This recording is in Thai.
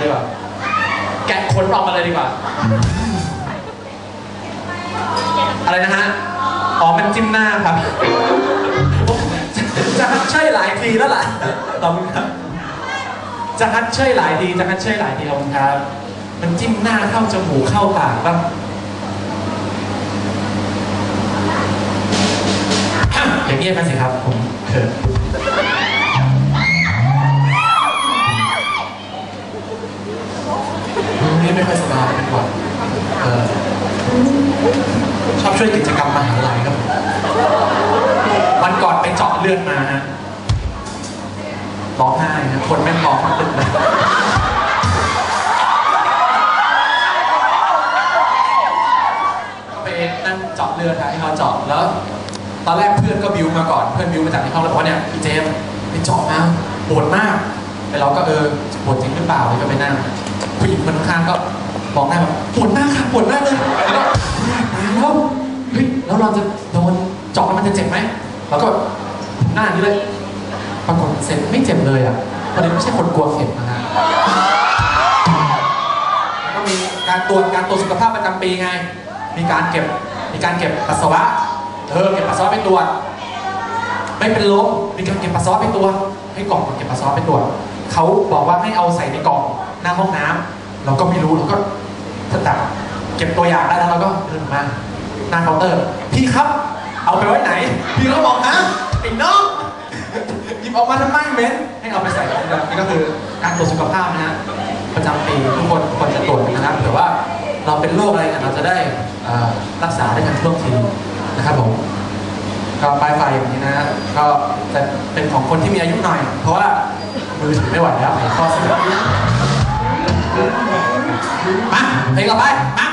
เลยดีกว่า แกะขนออกมาเลยดีกว่า อะไรนะฮะ อ๋อ มันจิ้มหน้าครับ จะฮัดเชยหลายทีแล้วล่ะขอบคุณครับ จะฮัดเชยหลายทีจะฮัดเชยหลายทีขอบคุณครับ มันจิ้มหน้าเข้าจมูกเข้าปากบ้างอย่างเงียบกันสิครับผมเขิน ช่วยกิจกรรมมหาลัยครับมวันก่อนไปเจาะเลือดมาฮะร้องไห้นะคนแม่งร้องมาตึกเลยไปนั่งเจาะเลือดฮะให้เขาเจาะแล้ว ตอนแรกเพื่อนก็บิวมาก่อน เพื่อนบิวมาจากที่ห้องแล้วบอกว่าเนี่ยพี่เจมไปเจาะมาปวดมากแต่เราก็เออปวดจริงหรือเปล่าเลยก็ไปนั่งผู้หญิงคนข้างก็มองหน้าแบบปวดมากค่ะปวดมากเลยแล้ว เฮ้ยแล้วเราจะโดนเจาะแล้วมันจะเจ็บไหมเราก็หน้านี้เลยปรากฏเสร็จไม่เจ็บเลยอะประเด็นไม่ใช่คนกลัวเข็มนะฮะแล้วก็มีการตรวจการตรวจสุขภาพประจำปีไง มีการเก็บมีการเก็บปัสสาวะเออเก็บปัสสาวะไปตรวจไม่เป็นลมมีการเก็บปัสสาวะไปตรวจให้กล่องเก็บปัสสาวะไปตรวจเขาบอกว่าให้เอาใส่ในกล่องหน้าห้องน้ำเราก็ไม่รู้เราก็แต่เก็บตัวอย่างได้แล้วเราก็เดินมา หน้าเคาน์เตอร์พี่ครับ เอาไปไว้ไหน พี่ก็บอกฮะไอ้น้องหยิบออกมาทำไมเม้นให้เอาไปใส่ถุงดำนี่ก็คือการตรวจสุขภาพนะฮะประจำปีทุกคนควรจะตรวจนะครับเผื่อว่าเราเป็นโรคอะไรกันเราจะได้รักษาได้ทันท่วงทีนะครับผมก็ปลายไฟอย่างนี้นะก็จะเป็นของคนที่มีอายุหน่อย เพราะว่ามือถือไม่ไหวแล้วข้อเสียมาเพลงต่อไปมา